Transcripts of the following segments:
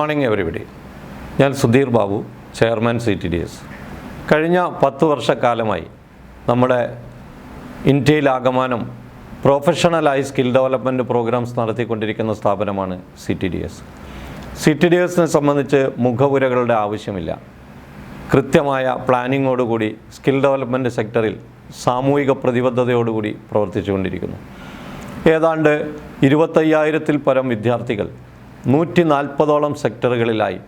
Morning everybody ഞാൻ Sudheer Babu chairman C T D S. കഴിഞ്ഞ പത്ത് വർഷക്കാലമായി നമ്മുടെ ഇന്ത്യയിലാകമാനം പ്രൊഫഷണലായി സ്കിൽ ഡെവലപ്മെന്റ് പ്രോഗ്രാംസ് നടത്തിക്കൊണ്ടിരിക്കുന്ന സ്ഥാപനമാണ് C T D S. C T D എസിനെ സംബന്ധിച്ച് മുഖപുരകളുടെ ആവശ്യമില്ല. കൃത്യമായ പ്ലാനിങ്ങോടുകൂടി സ്കിൽ ഡെവലപ്മെന്റ് സെക്ടറിൽ സാമൂഹിക പ്രതിബദ്ധതയോടുകൂടി പ്രവർത്തിച്ചുകൊണ്ടിരിക്കുന്നു. ഏതാണ്ട് ഇരുപത്തയ്യായിരത്തിൽ പരം വിദ്യാർത്ഥികൾ നൂറ്റി നാൽപ്പതോളം സെക്ടറുകളിലായി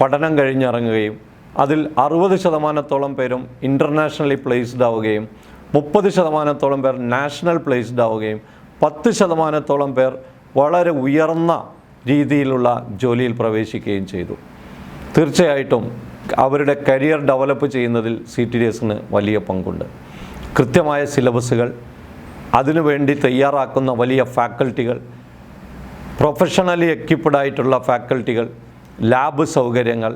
പഠനം കഴിഞ്ഞിറങ്ങുകയും അതിൽ അറുപത് ശതമാനത്തോളം പേരും ഇന്റർനാഷണലി പ്ലേസ്ഡ് ആവുകയും മുപ്പത് ശതമാനത്തോളം പേർ നാഷണൽ പ്ലേസ്ഡ് ആവുകയും പത്ത് ശതമാനത്തോളം പേർ വളരെ ഉയർന്ന രീതിയിലുള്ള ജോലിയിൽ പ്രവേശിക്കുകയും ചെയ്തു. തീർച്ചയായിട്ടും അവരുടെ കരിയർ ഡെവലപ്പ് ചെയ്യുന്നതിൽ സി ടി ഡി എസിന് വലിയ പങ്കുണ്ട്. കൃത്യമായ സിലബസുകൾ അതിനുവേണ്ടി തയ്യാറാക്കുന്ന വലിയ ഫാക്കൽറ്റികൾ പ്രൊഫഷണലി എക്യുപ്ഡ് ആയിട്ടുള്ള ഫാക്കൽറ്റികൾ ലാബ് സൗകര്യങ്ങൾ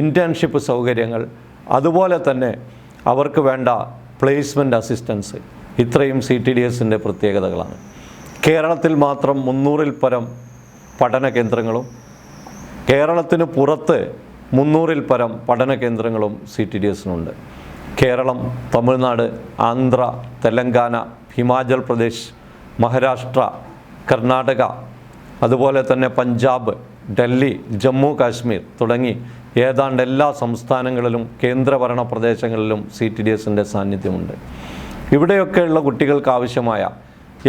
ഇന്റേൺഷിപ്പ് സൗകര്യങ്ങൾ അതുപോലെ തന്നെ അവർക്ക് വേണ്ട പ്ലേസ്മെന്റ് അസിസ്റ്റൻസ് ഇത്രയും സി ടി ഡി എസിന്റെ പ്രത്യേകതകളാണ്. കേരളത്തിൽ മാത്രം മുന്നൂറിൽ പരം പഠന കേന്ദ്രങ്ങളും കേരളത്തിന് പുറത്ത് മുന്നൂറിൽ പരം പഠന കേന്ദ്രങ്ങളും സി ടി ഡി എസിനുണ്ട് കേരളം തമിഴ്നാട് ആന്ധ്ര തെലങ്കാന ഹിമാചൽ പ്രദേശ് മഹാരാഷ്ട്ര കർണാടക അതുപോലെ തന്നെ പഞ്ചാബ് ഡൽഹി ജമ്മു കാശ്മീർ തുടങ്ങി ഏതാണ്ട് എല്ലാ സംസ്ഥാനങ്ങളിലും കേന്ദ്രഭരണ പ്രദേശങ്ങളിലും സി ടി ഡി എസിന്റെ സാന്നിധ്യമുണ്ട്. ഇവിടെയൊക്കെയുള്ള കുട്ടികൾക്ക് ആവശ്യമായ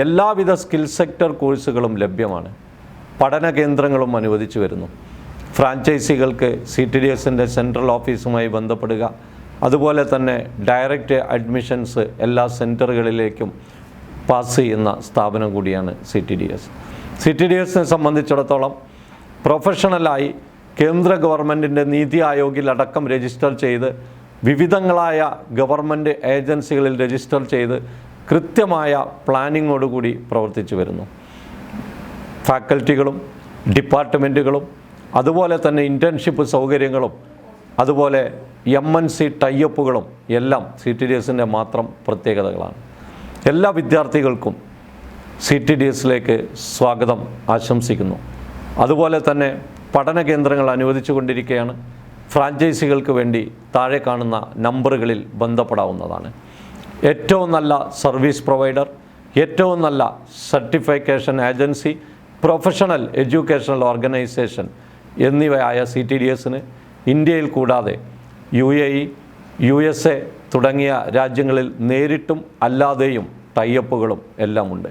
എല്ലാവിധ സ്കിൽ സെക്ടർ കോഴ്സുകളും ലഭ്യമാണ്. പഠന കേന്ദ്രങ്ങളും അനുവദിച്ചു വരുന്നു. ഫ്രാഞ്ചൈസികൾക്ക് സി ടി ഡി എസിന്റെ സെൻട്രൽ ഓഫീസുമായി ബന്ധപ്പെടുക അതുപോലെ തന്നെ ഡയറക്റ്റ് അഡ്മിഷൻസ് എല്ലാ സെന്ററുകളിലേക്കും പാസ് ചെയ്യുന്ന സ്ഥാപനം കൂടിയാണ് C T D S C T D എസിനെ സംബന്ധിച്ചിടത്തോളം പ്രൊഫഷണലായി കേന്ദ്ര ഗവൺമെന്റിന്റെ നീതി ആയോഗിൽ അടക്കം രജിസ്റ്റർ ചെയ്ത് വിവിധങ്ങളായ ഗവൺമെന്റ് ഏജൻസികളിൽ രജിസ്റ്റർ ചെയ്ത് കൃത്യമായ പ്ലാനിങ്ങോടുകൂടി പ്രവർത്തിച്ചു വരുന്നു. ഫാക്കൽറ്റികളും ഡിപ്പാർട്ട്മെന്റുകളും അതുപോലെ തന്നെ ഇന്റേൺഷിപ്പ് സൗകര്യങ്ങളും അതുപോലെ എം എൻ സി ടൈയപ്പുകളും എല്ലാം സി ടി ഡി എസിന്റെ മാത്രം പ്രത്യേകതകളാണ്. എല്ലാ വിദ്യാർത്ഥികൾക്കും സി ടി ഡി എസിലേക്ക് സ്വാഗതം ആശംസിക്കുന്നു. അതുപോലെ തന്നെ പഠന കേന്ദ്രങ്ങൾ അനുവദിച്ചു കൊണ്ടിരിക്കുകയാണ് ഫ്രാഞ്ചൈസികൾക്ക് വേണ്ടി താഴെ കാണുന്ന നമ്പറുകളിൽ ബന്ധപ്പെടാവുന്നതാണ്. ഏറ്റവും നല്ല സർവീസ് പ്രൊവൈഡർ ഏറ്റവും നല്ല certification agency professional educational organisation എന്നിവയായ C T D എസിന് ഇന്ത്യയിൽ കൂടാതെ U A E U S A തുടങ്ങിയ രാജ്യങ്ങളിൽ നേരിട്ടും അല്ലാതെയും ടൈയപ്പുകളും എല്ലാം ഉണ്ട്